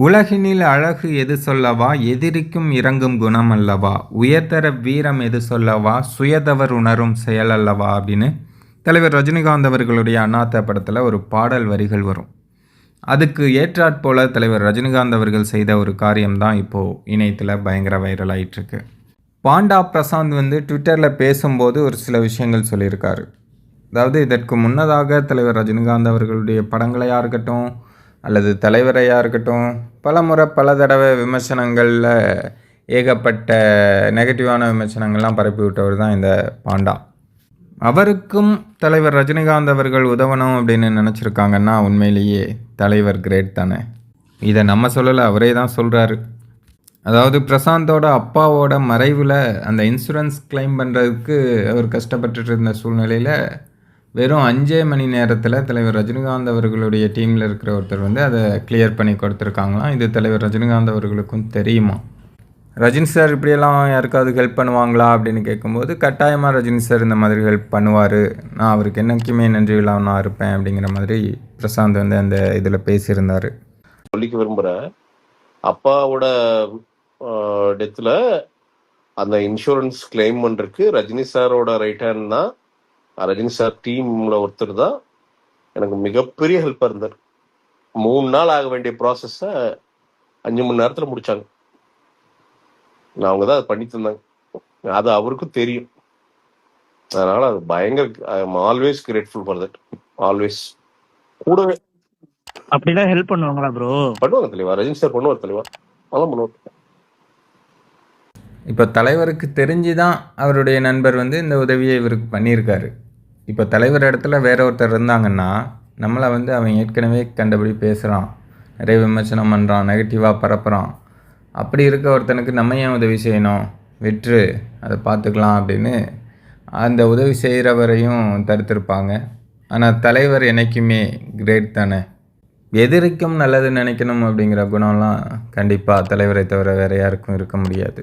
உலகினில் அழகு எது சொல்லவா? எதிரிக்கும் இறங்கும் குணம் அல்லவா உயர்தர வீரம் எது சொல்லவா? சுயதவர் உணரும் செயல் அல்லவா? அப்படின்னு தலைவர் ரஜினிகாந்த் அவர்களுடைய அண்ணாத்த படத்தில் ஒரு பாடல் வரிகள் வரும். அதுக்கு ஏற்றாற்போல தலைவர் ரஜினிகாந்த் அவர்கள் செய்த ஒரு காரியம்தான் இப்போது இணையத்தில் பயங்கர வைரல் ஆயிட்டிருக்கு. பாண்டா பிரசாந்த் வந்து ட்விட்டரில் பேசும்போது ஒரு சில விஷயங்கள் சொல்லியிருக்காரு. அதாவது இதற்கு முன்னதாக தலைவர் ரஜினிகாந்த் அவர்களுடைய படங்களையாக இருக்கட்டும் அல்லது தலைவரையாக இருக்கட்டும் பல முறை பல தடவை விமர்சனங்களில் ஏகப்பட்ட நெகட்டிவான விமர்சனங்கள்லாம் பரப்பி விட்டவர் தான் இந்த பாண்டா. அவருக்கும் தலைவர் ரஜினிகாந்த் அவர்கள் உதவணும் அப்படின்னு நினச்சிருக்காங்கன்னா உண்மையிலேயே தலைவர் கிரேட் தானே. இதை நம்ம சொல்லலை அவரே தான் சொல்கிறாரு அதாவது பிரசாந்தோட அப்பாவோட மறைவில் அந்த இன்சூரன்ஸ் கிளைம் பண்ணுறதுக்கு அவர் கஷ்டப்பட்டுட்டு இருந்த சூழ்நிலையில் வெறும் அஞ்சே மணி நேரத்தில் தலைவர் ரஜினிகாந்த் அவர்களுடைய டீமில் இருக்கிற ஒருத்தர் வந்து அதை கிளியர் பண்ணி கொடுத்துருக்காங்களாம். இது தலைவர் ரஜினிகாந்த் அவர்களுக்கும் தெரியுமா? ரஜினி சார் இப்படியெல்லாம் யாருக்காவது ஹெல்ப் பண்ணுவாங்களா அப்படின்னு கேட்கும்போது கட்டாயமாக ரஜினி சார் இந்த மாதிரி ஹெல்ப் பண்ணுவார். நான் அவருக்கு என்னைக்குமே நன்றி நான் இருப்பேன் அப்படிங்கிற மாதிரி பிரசாந்த் வந்து அந்த இதில் பேசியிருந்தார். சொல்லிக்க விரும்புகிறேன் அப்பாவோட டெத்தில் அந்த இன்சூரன்ஸ் கிளைம் பண்ணுறதுக்கு ரஜினி சாரோட ரைட் ஹேண்ட் தான் ரஜினி சார் டீம்ல ஒருத்தர் தான் எனக்கு மிகப்பெரிய ஹெல்ப்பா இருந்தார். மூணு நாள் ஆக வேண்டிய ப்ராசஸ அஞ்சு மணி நேரத்துல முடிச்சாங்க. நான் அவங்க தான் அதை பண்ணி தந்தாங்க அது அவருக்கும் தெரியும். அதனால அது பயங்கர I am always grateful for that always கூடவே அப்படிலாம் ஹெல்ப் பண்ணுவாங்களா ப்ரோ பண்ணுவாங்க தெளிவா ரஜினி சார் பண்ணுவார் தெளிவா அதெல்லாம் பண்ணுவார். இப்போ தலைவருக்கு தெரிஞ்சு தான் அவருடைய நண்பர் வந்து இந்த உதவியை இவருக்கு பண்ணியிருக்காரு. இப்போ தலைவர் இடத்துல வேற ஒருத்தர் இருந்தாங்கன்னா நம்மளை வந்து அவன் ஏற்கனவே கண்டபடி பேசுகிறான் நிறைய விமர்சனம் பண்ணுறான் நெகட்டிவாக பரப்புகிறான் அப்படி இருக்க ஒருத்தனுக்கு நம்ம ஏன் உதவி செய்யணும்? விற்று அதை பார்த்துக்கலாம் அப்படின்னு அந்த உதவி செய்கிறவரையும் தடுத்திருப்பாங்க. ஆனால் தலைவர் என்னைக்குமே கிரேட் தானே? எதிரிக்கும் நல்லது நினைக்கணும் அப்படிங்கிற குணம்லாம் கண்டிப்பாக தலைவரை தவிர வேறு யாருக்கும் இருக்க முடியாது.